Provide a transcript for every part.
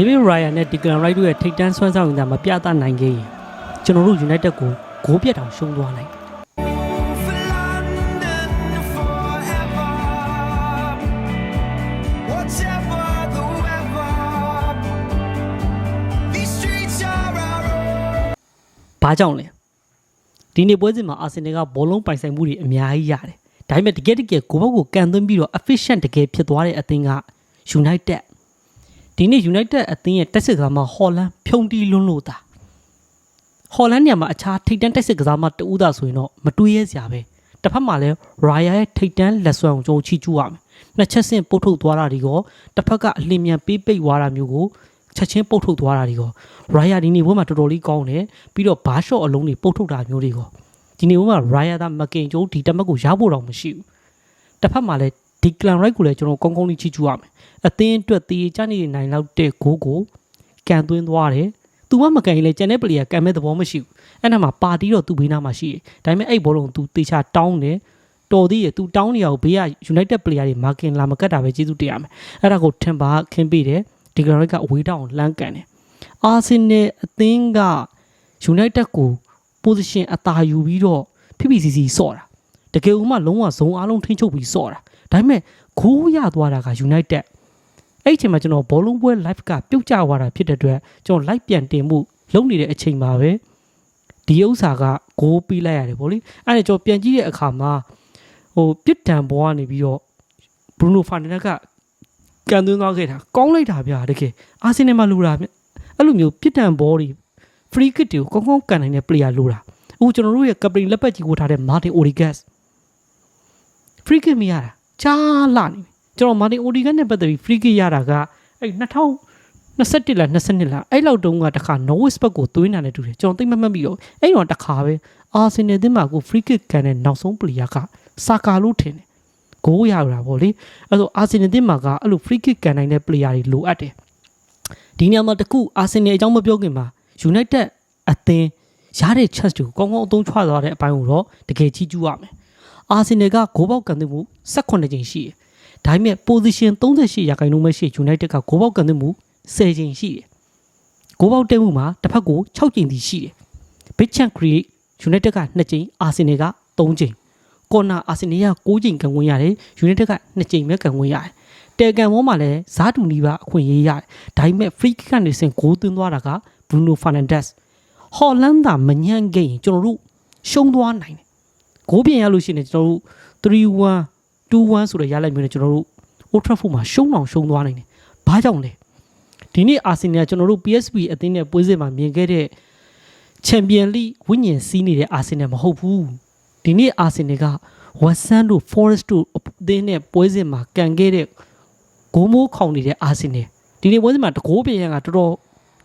ဒေးဗစ်ရိုင်ယာနဲ့ဒီကလန်ရိုက်တို့ရဲ့ထိပ်တန်းဆွမ်းဆောင်ရည်သာမပြသနိုင်ခဲ့ရင်ကျွန်တော်တို့ United ကိုဂိုးပြတ်တောင်ရှုံးသွားနိုင် For London forever. Whatever the weather, these streets are our own. ။ဘာကြောင့်လဲ။ဒီနေ့ပွဲစဉ်မှာအာဆင်နယ်ကဘောလုံးပိုင်ဆိုင်မှုတွေအများကြီးရတယ်။ဒါပေမဲ့တကယ်တကယ်ကိုယ့်ဘက်ကိုကန်သွင်းပြီးတော့ efficient တကယ်ဖြစ်သွားတဲ့အသင်းက United ဒီနေ့ United အသင်းရဲ့တက်စစ်ကစားမဟော်လန်ဖြုံတီးလွန်းလို့တာဟော်လန်ညမှာအခြားထိပ်တန်းတက်စစ်ကစားမတူဦးတာဆိုရင်တော့မတွေးရဲစရာပဲတစ်ဖက်မှာလည်း Raya ရဲ့ထိပ်တန်းလက်စွမ်းကိုကျွန်တော်ချီးကျူးရမယ်နှစ်ချက်ဆင့်ပုတ်ထုတ်သွားတာဒီကောတစ်ဖက်ကအလင်းမြန်ပေးပိတ်သွားတာမျိုးကိုချက်ချင်းပုတ်ထုတ်သွားတာဒီကော Raya ဒီနေ့ဘွဲမှာတော်တော်လေးကောင်းတယ်ပြီးတော့ဘာရှော့အလုံးတွေပုတ်ထုတ်တာမျိုးတွေကောဒီနေ့ဘွဲမှာ Raya that မကင်ကျိုးဒီတက်မက်ကိုရဖို့တော့မရှိဘူးတစ်ဖက်မှာလည်း ဒီကလန်ရိုက်ကိုလည်းကျွန်တော်ကောင်းကောင်းလေးချီးကျူးရမယ်အသင်းအတွက်တေးချနေနိုင်လောက်တဲ့ဂိုးကိုကန်သွင်းသွားတယ်သူမမကန်ရင်လည်းကျန်တဲ့ပလီယာကန်မဲ့သဘောမရှိဘူးအဲ့နာမှာပါတီတော့သူ့ဘေးနားမှာရှိတယ်ဒါပေမဲ့အဲ့ဘောလုံးသူတေချာတောင်းတယ်တော်သေးရသူတောင်းနေရကိုဘေးက United player တွေမာကင်လာမကတ်တာပဲကျေးဇူးတင်ရမယ်အဲ့ဒါကိုထင်ပါခင်းပေးတယ်ဒီကလန်ရိုက်ကအဝေးတောင်လှမ်းကန်တယ်အာဆင်နယ်အသင်းက United ကို position အသာယူပြီးတော့ PPCC ဆော့တာတကယ်ဥမှလုံးဝဇုံအားလုံးထိန်းချုပ်ပြီးဆော့တာ ဒါပေမဲ့ဂိုးရသွားတာက United အဲ့ဒီအချိန်မှာကျွန်တော်ဘောလုံးပွဲ live ကပြုတ်ကျသွားတာဖြစ်တဲ့အတွက်ကျွန်တော် live ပြန်တင်မှုလုပ်နေတဲ့အချိန်မှာပဲဒီဥစ္စာကဂိုးပေးလိုက်ရတယ်ဗောလေအဲ့ဒါကျွန်တော်ပြန်ကြည့်တဲ့အခါမှာဟိုပြစ်ဒံဘောကနေပြီးတော့ Bruno Fernandes ကကန်သွင်းသွားခဲ့တာကောင်းလိုက်တာဗျာတကယ်အာဆင်နယ်မှာလိုတာဗျအဲ့လိုမျိုးပြစ်ဒံဘောတွေ free kick တွေကိုကောင်းကောင်းကန်နိုင်တဲ့ player လိုတာအခုကျွန်တော်တို့ရဲ့ captain လက်ပတ်ကြီးကိုထားတဲ့ Martin Odegaard free kick မရတာ ကြားလာနေပြီကျွန်တော် Martin Odegaard နဲ့ပတ်သက်ပြီး free kick ရတာကအဲ့2021လား22လားအဲ့လောက်တုန်းကတခါ Norwich ဘက်ကိုသွင်းတာနဲ့တူတယ်ကျွန်တော်သိမမှတ်မိတော့အဲ့တော့တခါပဲ Arsenal အသင်းမှာကို free kick ကန်တဲ့နောက်ဆုံး player ကစာကာလို့ထင်တယ်ဂိုးရတာဗောလေအဲ့တော့ Arsenal အသင်းမှာကအဲ့လို free kick ကန်နိုင်တဲ့ player တွေလိုအပ်တယ်ဒီနေရာမှာတခု Arsenal အကြောင်းမပြောခင်မှာ United အသင်းရတဲ့ chance တွေကိုကောင်းကောင်းအသုံးချသွားတဲ့အပိုင်းကိုတော့တကယ်ကြီးကျူးရမယ် အာဆင်နယ်ကဂိုးပေါက်ကန်သွင်းမှု18ကြိမ်ရှိတယ်။ဒါပေမဲ့ position 38ရာခိုင်နှုန်းပဲရှိ United ကဂိုးပေါက်ကန်သွင်းမှု10ကြိမ်ရှိတယ်။ဂိုးပေါက်တက်မှုမှာတစ်ဖက်ကို6ကြိမ်စီရှိတယ်။ Big chance create United က2ကြိမ်အာဆင်နယ်က3ကြိမ်။ corner အာဆင်နယ်က9ကြိမ်ကန်ဝင်ရတယ်။ United က2ကြိမ်ပဲကန်ဝင်ရတယ်။တယ်ကန်ဝေါမှာလည်းဇာတူနီပါအခွင့်အရေးရတယ်။ဒါပေမဲ့ free kick ကနေစင်ဂိုးသွင်းသွားတာက Bruno Fernandes ဟော်လန်သာမညံ့ခဲ့ရင်ကျွန်တော်တို့ရှုံးသွားနိုင်တယ်။ ဂိုးပြင်ရလို့ရှိရင်ကျွန်တော်တို့3-1 2-1ဆိုတဲ့ရလိုက်မျိုးနဲ့ကျွန်တော်တို့ Old Trafford မှာရှုံးအောင်ရှုံးသွားနိုင်တယ်။ဘာကြောင့်လဲ။ဒီနေ့အာဆင်နယ်ကကျွန်တော်တို့ PSV အသင်းနဲ့ပွဲစဉ်မှာမြင်ခဲ့တဲ့ချန်ပီယံလိဝိညာဉ်စီးနေတဲ့အာဆင်နယ်မဟုတ်ဘူး။ဒီနေ့အာဆင်နယ်ကဝက်ဆန်တို့ Forest တို့အသင်းနဲ့ပွဲစဉ်မှာကန်ခဲ့တဲ့ဂိုးမိုးခေါင်နေတဲ့အာဆင်နယ်ဒီနေ့ပွဲစဉ်မှာတကိုးပြင်ရန်ကတော်တော်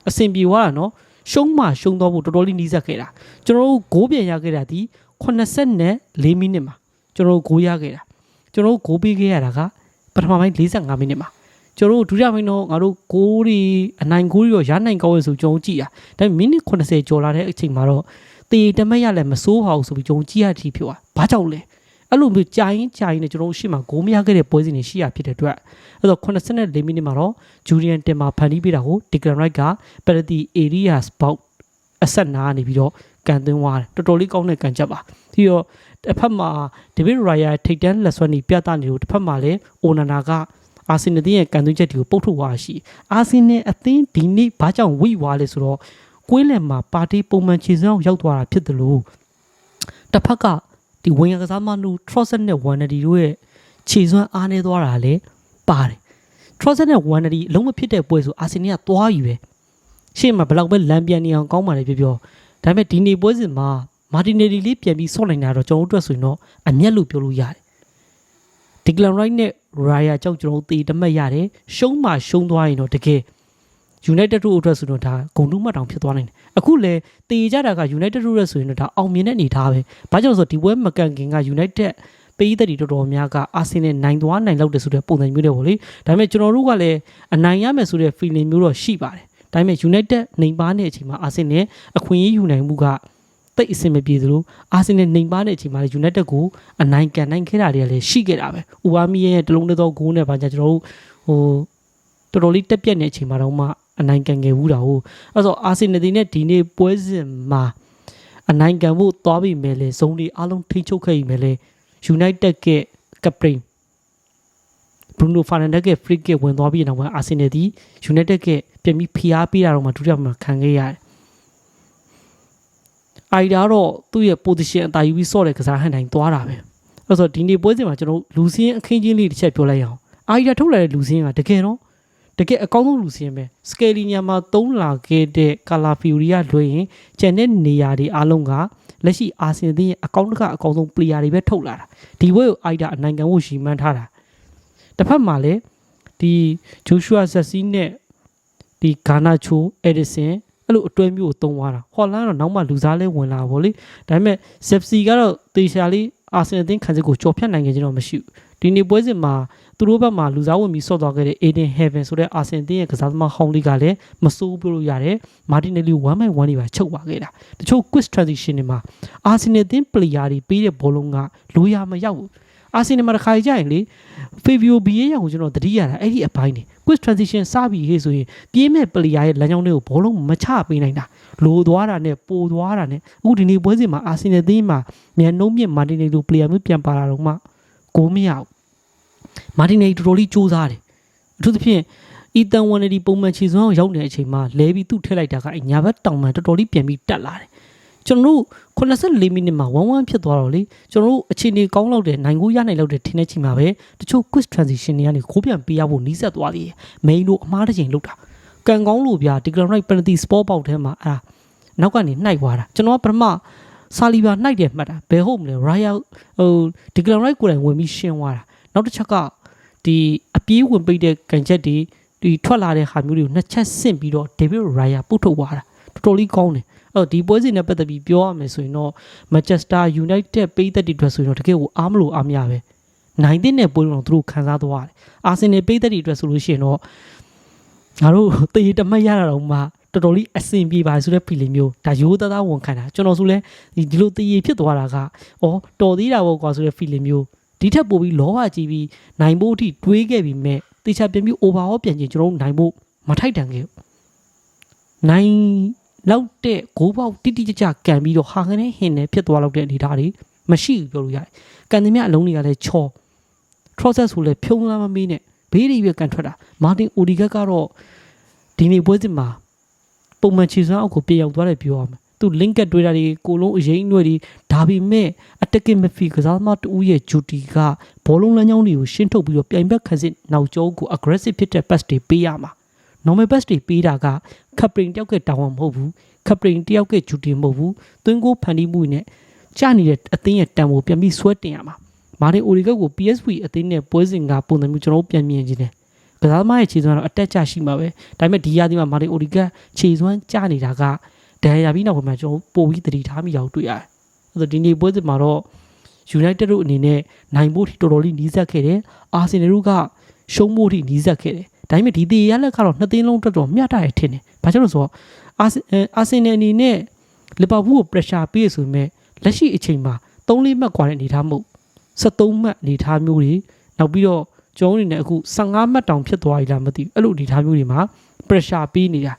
အဆင်ပြေသွားတာနော်။ရှုံးမှရှုံးတော့ဖို့တော်တော်လေးနီးစပ်ခဲ့တာကျွန်တော်တို့ဂိုးပြန်ရခဲ့တာဒီ 84မိနစ်မှာကျွန်တော်တို့ဂိုးရခဲ့တာကျွန်တော်တို့ဂိုးပေးခဲ့ရတာကပထမပိုင်း45မိနစ်မှာကျွန်တော်တို့ဒုတိယပိုင်းတော့ငါတို့ဂိုးတွေအနိုင်ဂိုးတွေရောရနိုင်ကောင်းရဆိုကျွန်တော်ကြည့်ရဒါပေမဲ့မိနစ်80ကျော်လာတဲ့အချိန်မှာတော့တေတမက်ရလည်းမစိုးပါဘူးဆိုပြီးကျွန်တော်ကြည့်ရတဲ့အထိဖြစ်သွားဘာကြောင့်လဲအဲ့လိုမျိုးကြာရင်ကြာရင်နဲ့ကျွန်တော်တို့ရှေ့မှာဂိုးမရခဲ့တဲ့ပွဲစဉ်တွေရှိရဖြစ်တဲ့အတွက်အဲ့တော့84မိနစ်မှာတော့ဂျူရီယန်တင်မာဖန်တီးပေးတာကိုဒီကလန်ရိုက်ကပရတီ areas ပေါက်အဆက်နာနေပြီးတော့ ကန်သွင်းသွားတယ်တော်တော်လေးကောင်းတဲ့ကန်ချက်ပါပြီးတော့တစ်ဖက်မှာဒေးဗစ်ရိုင်ယာထိတ်တန်းလက်စွမ်းနေပြသနေလို့တစ်ဖက်မှာလည်းအိုနာနာကအာဆင်နယ်ရဲ့ကန်သွင်းချက်တွေကိုပုတ်ထုတ်သွားရှိအာဆင်နယ်အသင်းဒီနေ့ဘာကြောင့်ဝိသွားလဲဆိုတော့ကွင်းလယ်မှာပါတီပုံမှန်ခြေစွမ်းရောက်သွားတာဖြစ်တယ်လို့တစ်ဖက်ကဒီဝင်ရကစားမနူ Trosset နဲ့ Wanadi တို့ရဲ့ခြေစွမ်းအားနေသွားတာလည်းပါတယ် Trosset နဲ့ Wanadi အလုံးမဖြစ်တဲ့ပွဲဆိုအာဆင်နယ်ကသွားယူပဲရှေ့မှာဘယ်လောက်ပဲလမ်းပြန်နေအောင်ကောင်းပါလေပြောပြော ဒါပေမဲ့ဒီနေ့ပွဲစဉ်မှာမာတီနယ်လီလေးပြန်ပြီးဆော့နိုင်တာတော့ကျွန်တော်တို့အတွက်ဆိုရင်တော့အမျက်လို့ပြောလို့ရတယ်ဒီကလန်ရိုက်နဲ့ရာယာကြောင့်ကျွန်တော်တို့တေတမက်ရတယ်ရှုံးမှရှုံးသွားရင်တော့တကယ် United တို့အတွက်ဆိုတော့ဒါဂုံတုမှတ်တောင်ဖြစ်သွားနိုင်တယ်အခုလေတေကြတာက United တို့ရဲ့ဆိုရင်တော့ဒါအောင်မြင်တဲ့အနေထားပဲဘာကြောင့်လဲဆိုတော့ဒီပွဲမကန်ခင်က United ပေးတဲ့ဒီတော်တော်များကအာဆင်နယ်နိုင်သွားနိုင်လောက်တယ်ဆိုတဲ့ပုံစံမျိုးတွေပေါ့လေဒါပေမဲ့ကျွန်တော်တို့ကလည်းအနိုင်ရမယ်ဆိုတဲ့ feeling မျိုးတော့ရှိပါတယ် ဒါပေမဲ့ United နေပါတဲ့အချိန်မှာအာဆင်နယ်အခွင့်အရေးယူနိုင်မှုကတိတ်အဆင်မပြေသလိုအာဆင်နယ်နေပါတဲ့အချိန်မှာလည်း United ကိုအနိုင်ကန်နိုင်ခဲ့တာတွေကလည်းရှိခဲ့တာပဲ။ဥပါမီရဲ့တလုံးတစ်သောဂိုးနဲ့ဗာကြကျွန်တော်တို့ဟိုတော်တော်လေးတက်ပြက်နေတဲ့အချိန်မှာတော့မှအနိုင်ကန်ခဲ့ဘူးတာဟုတ်အဲ့တော့အာဆင်နယ်ဒီနဲ့ဒီနေ့ပွဲစဉ်မှာအနိုင်ကန်ဖို့သွားပြီမယ်လေဇုံဒီအားလုံးထိချုပ်ခဲ့ပြီမယ်လေ United ကကပရင် Bruno Fernandes က free kick ဝင်သွားပြီးနောက်မှာအာဆင်နယ်ဒီ United ကပြန်ပြီးဖိအားပေးတာတော့မှဒုတိယမှာခံခဲ့ရတယ်အိုင်ဒါတော့သူ့ရဲ့ position အတာယူပြီးဆော့တဲ့ကစားဟန်တိုင်းသွားတာပဲအဲ့ဆိုဒီနေ့ပွဲစဉ်မှာကျွန်တော်တို့လူစင်းအခင်းချင်းလေးတစ်ချက်ပြောလိုက်အောင်အိုင်ဒါထုတ်လာတဲ့လူစင်းကတကယ်တော့တကယ်အကောင်းဆုံးလူစင်းပဲစကယ်လီညာမှာသုံးလာခဲ့တဲ့ကာလာဖီယိုရီကလွှဲရင်ကျန်တဲ့နေရာတွေအားလုံးကလက်ရှိအာဆင်နယ်ရဲ့အကောင့်တကအကောင်းဆုံး player တွေပဲထုတ်လာတာဒီပွဲကိုအိုင်ဒါအနိုင်ခံဖို့ရှီမှန်းထားတာ တစ်ဖက်မှာလည်းဒီဂျိုရှူအာဆက်စီနဲ့ဒီဂါနာချိုအက်ဒီဆန်အဲ့လိုအတွဲမျိုးကိုသုံးသွားတာဟော်လန်ကတော့နောက်မှလူစားလဲဝင်လာပါဗောလေဒါပေမဲ့ဇက်စီကတော့တေရှာလေးအာဆင်နယ်အသင်းခံစစ်ကိုကြော်ဖြတ်နိုင်ခဲ့ခြင်းတော့မရှိဘူးဒီနေ့ပွဲစဉ်မှာသူတို့ဘက်မှာလူစားဝင်ပြီးဆော့သွားခဲ့တဲ့ Aiden Heaven ဆိုတဲ့အာဆင်အသင်းရဲ့ကစားသမားဟောင်းလေးကလည်းမစိုးပြလို့ရတယ်မာတင်နယ်လီ1 by 1တွေပါချုပ်သွားခဲ့တာတချို့ quick transition တွေမှာအာဆင်နယ်အသင်း player တွေပေးတဲ့ဘောလုံးကလိုရမရောက်ဘူး အာဆင်နယ်မှာတစ်ခါကြရင်လေ Fabio Vieira ကိုကျွန်တော်သတိရတာအဲ့ဒီအပိုင်းနေ quick transition စပြီးဟေ့ဆိုရင်ပြေးမဲ့ player ရဲ့လမ်းကြောင်းတွေကိုဘောလုံးမချပေးနိုင်တာလိုသွားတာနဲ့ပိုသွားတာနဲ့အခုဒီနေ့ပွဲစဉ်မှာအာဆင်နယ်အသင်းမှာမြန်နှုံးမြင့်မာတင်နယ်လို player မျိုးပြန်ပါလာတော့မှကိုမရဘူးမာတင်နယ်တော်တော်လေးစူးစမ်းတယ်အထူးသဖြင့်အီတန်ဝန်နဒီပုံမှန်ခြေစွမ်းအောင်ရောက်နေတဲ့အချိန်မှာလဲပြီးသူ့ထည့်လိုက်တာကအညာဘက်တောင်မှန်တော်တော်လေးပြန်ပြီးတက်လာတယ် ကျွန်တော်တို့84မိနစ်မှာ1-1ဖြစ်သွားတော့လေကျွန်တော်တို့အခြေအနေကောင်းလောက်တယ်နိုင်ကိုရနိုင်လောက်တယ်ထင်တဲ့ချိန်မှာပဲတချို့ quick transition တွေကနေခိုးပြန်ပေးရဖို့နီးစပ်သွားသေးတယ် main တို့အမားတစ်ချိန်လောက်တာကန်ကောင်းလို့ဗျာဒီ ground right penalty spot ပေါက်ထဲမှာအဲ့ဒါနောက်ကနေနှိုက်သွားတာကျွန်တော်ကပထမဆာလီဘာနှိုက်တယ်မှတ်တာဘယ်ဟုတ်မလဲ Raya ဟိုဒီ ground right ကိုယ်တိုင်ဝင်ပြီးရှင်းသွားတာနောက်တစ်ချက်ကဒီအပြေးဝင်ပိတ်တဲ့ကန်ချက်တွေဒီထွက်လာတဲ့ဟာမျိုးတွေကိုနှစ်ချက်ဆင့်ပြီးတော့ David Raya ပုတ်ထုတ်သွားတာတော်တော်လေးကောင်းတယ်အဲ့ တော့ဒီပွဲစဉ်နဲ့ပတ်သက်ပြီးပြောရမယ်ဆိုရင်တော့ Manchester United ပိတ်သက်တွေအတွက်ဆိုရင်တော့တကယ်ကိုအားမလို့အားမရပဲနိုင်တဲ့နဲ့ပွဲတော့သူတို့ခံစားသွားတယ်အာဆင်နယ်ပိတ်သက်တွေအတွက်ဆိုလို့ရှိရင်တော့ငါတို့တရေတမတ်ရတာတော့မှတော်တော်လေးအဆင်ပြေပါဆိုတဲ့ feeling မျိုးဒါရိုးသားသားဝန်ခံတာကျွန်တော်ဆိုလဲဒီဒီလိုတရေဖြစ်သွားတာကဩတော်သေးတာပေါ့ကွာဆိုတဲ့ feeling မျိုးဒီထက်ပိုပြီးလောဘကြီးပြီးနိုင်ဖို့အထိတွေးခဲ့ပြီးမဲ့တေချာပြန်ပြီး overall ပြန်ချင်းကျွန်တော်တို့နိုင်ဖို့မထိုက်တန်ခဲ့ဘူးနိုင် လောက်တဲ့ဂိုးပေါက်တိတိကျကျကန်ပြီးတော့ဟာခနဲ့ဟင်နဲ့ဖြစ်သွားလောက်တဲ့အနေအထားတွေမရှိဘူးပြောလို့ရတယ်ကန်သမျှအလုံးတွေကလည်းချော process ဆိုလည်းဖြုံးလာမမေးနဲ့ဘေးတွေပဲကန်ထွက်တာမာတင်အိုဒီဂတ်ကတော့ဒီနေ့ပွဲစဉ်မှာပုံမှန်ခြေစွမ်းအောက်ကိုပြေရောက်သွားတယ်ပြောရမယ်သူ link ကတွေ့တာဒီကိုလုံးအရင်အနှွယ်ဒီဒါပေမဲ့ attacking midfield ကစားသမားတူရဲ့ duty ကဘောလုံးလမ်းကြောင်းတွေကိုရှင်းထုတ်ပြီးတော့ပြိုင်ဘက်ခန်းစစ်နောက်ကျောကို aggressive ဖြစ်တဲ့ pass တွေပေးရမှာ normal pass တွေပေးတာက coupling တယောက်ကတောင်းမဟုတ်ဘူး coupling တယောက်က duty မဟုတ်ဘူးသွင်းကိုဖန်တီးမှုနဲ့ကြာနေတဲ့အသင်းရဲ့တန်ဖိုးပြန်ပြီးဆွဲတင်ရမှာမာတင်အိုဒီဂတ်ကို PSV အသင်းနဲ့ပွဲစဉ်ကပုံစံမျိုးကျွန်တော်တို့ပြန်မြင်ခြင်းတယ်ကစားသမားရဲ့ခြေစွမ်းကတော့အတက်ကျရှိမှာပဲဒါပေမဲ့ဒီရာသီမှာမာတင်အိုဒီဂတ်ခြေစွမ်းကျနေတာကဒဏ်ရာပြီးနောက်ပိုင်းမှာကျွန်တော်ပို့ပြီးတတိထားမိအောင်တွေ့ရတယ်အဲ့တော့ဒီနေ့ပွဲစဉ်မှာတော့ United တို့အနေနဲ့နိုင်ဖို့ထိတော်တော်လေးနီးစပ်ခဲ့တယ်အာဆင်နယ်တို့ကရှုံးဖို့ထိနီးစပ်ခဲ့တယ် ဒါပေမဲ့ဒီတေရလက်ကတော့နှစ်သိန်းလုံးတော်တော်မျှတရထင်တယ်ဘာကြောင့်လဲဆိုတော့အာဆင်နယ်အနေနဲ့လီဗာပူးကိုပရက်ရှာပေးဆိုပေမဲ့လက်ရှိအချိန်မှာ3လေးမှတ်ကွာတဲ့အနေထားမှု73မှတ်အနေထားမျိုးတွေနောက်ပြီးတော့ကျောင်းအနေနဲ့အခု15မှတ်တောင်ဖြစ်သွားပြီလားမသိဘူးအဲ့လိုအနေထားမျိုးတွေမှာပရက်ရှာပေးနေတာ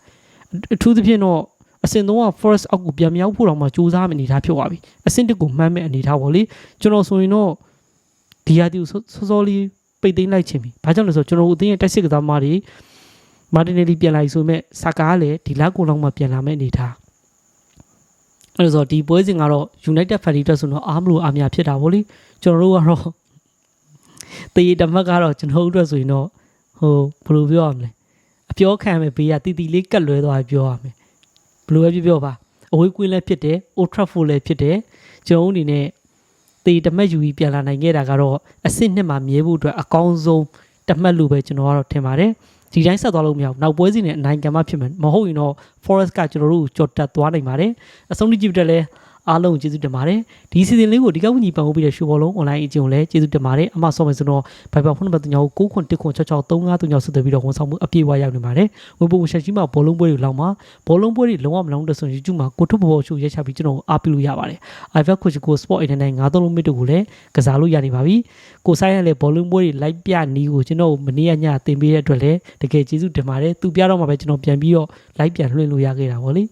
အထူးသဖြင့်တော့အဆင့်3က first out ကိုပြန်မြောက်ဖို့တော့မှစူးစမ်းမအနေထားဖြစ်သွားပြီအဆင့်1ကိုမှန်းမဲ့အနေထားပေါ့လေကျွန်တော်ဆိုရင်တော့ဒီရတီကိုစောစောလေး ပိတ်သိမ်းလိုက်ခြင်းပြီဘာကြောင့်လဲဆိုတော့ကျွန်တော်တို့အသင်းရဲ့တက်စစ်ကစားသမားတွေမာတင်နယ်လီပြန်လာပြီဆိုမဲ့ဆာကာကလည်းဒီလောက်ကိုလောက်မှပြန်လာမယ့်အနေထားအဲ့ဒါဆိုဒီပွဲစဉ်ကတော့ United Fan တွေဆိုတော့အားမလို့အားများဖြစ်တာဗောလေကျွန်တော်တို့ကတော့တရေတမတ်ကတော့ကျွန်တော်တို့အတွက်ဆိုရင်တော့ဟိုဘယ်လိုပြောရမလဲအပြောခံမယ်ဘေးကတီတီလေးကတ်လွဲသွားပြီးပြောရမယ်ဘယ်လိုပဲပြောပြောပါအဝေးကွင်းလည်းဖြစ်တယ် Old Trafford လည်းဖြစ်တယ်ကျွန်တော်တို့အနေနဲ့ တေတမတ်ယူပြီးပြန်လာနိုင်ခဲ့တာကတော့အဆင့်နှစ်မှာမြဲဖို့အတွက်အကောင်းဆုံးတမတ်လို့ပဲကျွန်တော်ကတော့ထင်ပါတယ်ဒီတိုင်းဆက်သွားလို့မရဘူးနောက်ပွဲစဉ်နဲ့အနိုင်ကံမဖြစ်မယ်မဟုတ်ရင်တော့ Forest ကကျွန်တော်တို့ကိုကြော်တက်သွားနိုင်ပါတယ်အဆုံးထိကြည့်ပြတယ်လဲ အားလုံးကျေးဇူးတင်ပါတယ်ဒီစီစဉ်လေးကိုဒီကဝညီပန်ဖို့ပြီးတဲ့ရှူဘောလုံး online အကျဉ်းကိုလည်းကျေးဇူးတင်ပါတယ်အမှဆော့မယ်ဆိုတော့ Viber ဖုန်းနံပါတ်3ကို9ခွန်1ခွန်66 3539ဆက်သွယ်ပြီးတော့ဝန်ဆောင်မှုအပြည့်အဝရောက်နေပါတယ်ဝင်ပုံဆက်ရှိမှာဘောလုံးပွဲတွေလောက်မှာဘောလုံးပွဲတွေလုံးဝမလုံးတဲ့ဆိုရင် YouTube မှာကိုထုတ်ဘောရှူရက်ချပြီးကျွန်တော်အားပေးလို့ရပါတယ် iVac coach ကို Sport Internet 9သုံးလုံးမိတကိုလည်းကစားလို့ရနေပါပြီကိုဆိုင်ရလည်းဘောလုံးပွဲတွေလိုက်ပြနီးကိုကျွန်တော်မနေ့ကညတင်ပေးတဲ့အတွက်လည်းတကယ်ကျေးဇူးတင်ပါတယ်သူပြတော့မှပဲကျွန်တော်ပြန်ပြီးတော့လိုက်ပြန်လွှင့်လို့ရခဲ့တာဗောလေ